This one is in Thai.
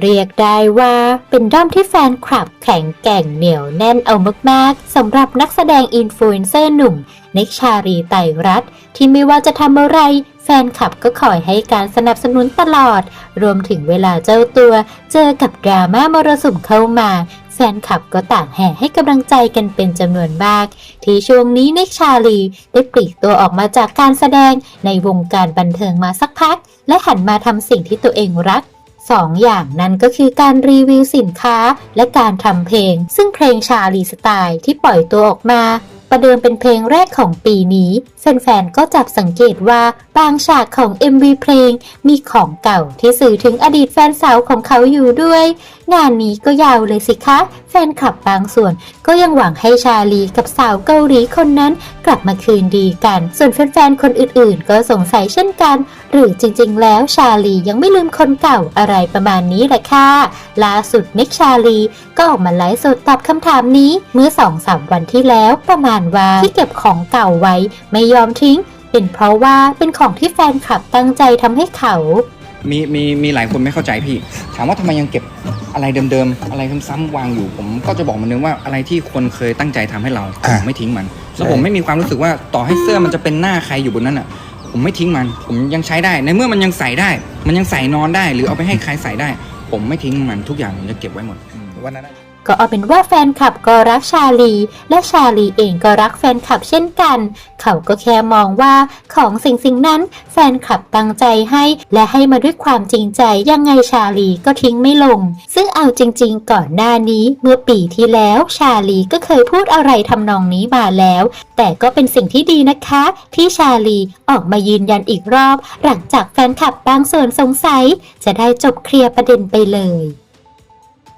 เรียกได้ว่าเป็นด้อมที่แฟนคลับแข็งแกร่งเหนียวแน่นเอามากๆสำหรับนักแสดงอินฟลูเอนเซอร์หนุ่มเน็กชารีไตรัตที่ไม่ว่าจะทำอะไร แฟนคลับก็คอยให้การสนับสนุนตลอด รวมถึงเวลาเจ้าตัวเจอกับดราม่ามรสุมเข้ามา แฟนคลับก็ต่างแห่ให้กำลังใจกันเป็นจำนวนมาก ที่ช่วงนี้เน็กชาลีได้ปลีกตัวออกมาจากการแสดงในวงการบันเทิงมาสักพัก และหันมาทำสิ่งที่ตัวเองรัก สองอย่างนั้นก็คือการรีวิวสินค้าและการทำเพลง ซึ่งเพลงชาลีสไตล์ที่ปล่อยตัวออกมา ประเดิมเป็นเพลงแรกของปีนี้แฟนๆก็จับสังเกตว่าบางฉากของ MV เพลงมีของเก่าที่สื่อถึงอดีตแฟนสาวของเขาอยู่ด้วย งานนี้ก็ยาวเลยสิคะ แฟนคลับบางส่วนก็ยังหวังให้ชาลีกับสาวเกาหลีคนนั้นกลับมาคืนดีกัน ส่วนแฟนๆ คนอื่นๆ ก็สงสัยเช่นกัน หรือจริงๆ แล้วชาลียังไม่ลืมคนเก่าอะไรประมาณนี้แหละค่ะ ล่าสุดนิกชาลีก็ออกมาไลฟ์สดตอบคำถามนี้เมื่อ2-3วันที่แล้วประมาณว่าที่เก็บของเก่าไว้ไม่ยอมทิ้ง เป็นเพราะว่าเป็นของที่แฟนคลับตั้งใจทำให้เขา มีมีมีหลายคนไม่เข้าใจพี่ ถามว่าทำไมยังเก็บอะไรเดิมๆ อะไรซ้ำๆวางอยู่ ผมก็จะบอกเหมันเดิมว่าอะไรที่คนเคยตั้งใจทำให้เราผอะมไม่ทิ้งมัน แล้วใช่ผมไม่มีความรู้สึกว่าต่อให้เสื้อมันจะเป็นหน้าใครอยู่บนนั้นอะ ผมไม่ทิ้งมัน ผมยังใช้ได้ในเมื่อมันยังใส่ได้ มันยังใส่นอนได้ หรือเอาไปให้ใครใส่ได้ ผมไม่ทิ้งมันทุกอย่างผมจะเก็บไว้หมด วันนั้น ก็เอาเป็นว่าแฟนคลับก็รักชาลี และชาลีเองก็รักแฟนคลับเช่นกัน เขาก็แค่มองว่าของสิ่งสิ่งนั้นแฟนคลับตั้งใจให้ และให้มาด้วยความจริงใจยังไงชาลีก็ทิ้งไม่ลง ซึ่งเอาจริง ๆ ก่อนหน้านี้เมื่อปีที่แล้วชาลีก็เคยพูดอะไรทำนองนี้มาแล้ว แต่ก็เป็นสิ่งที่ดีนะคะ ที่ชาลีออกมายืนยันอีกรอบ หลังจากแฟนคลับบางส่วนสงสัย จะได้จบเคลียร์ประเด็นไปเลย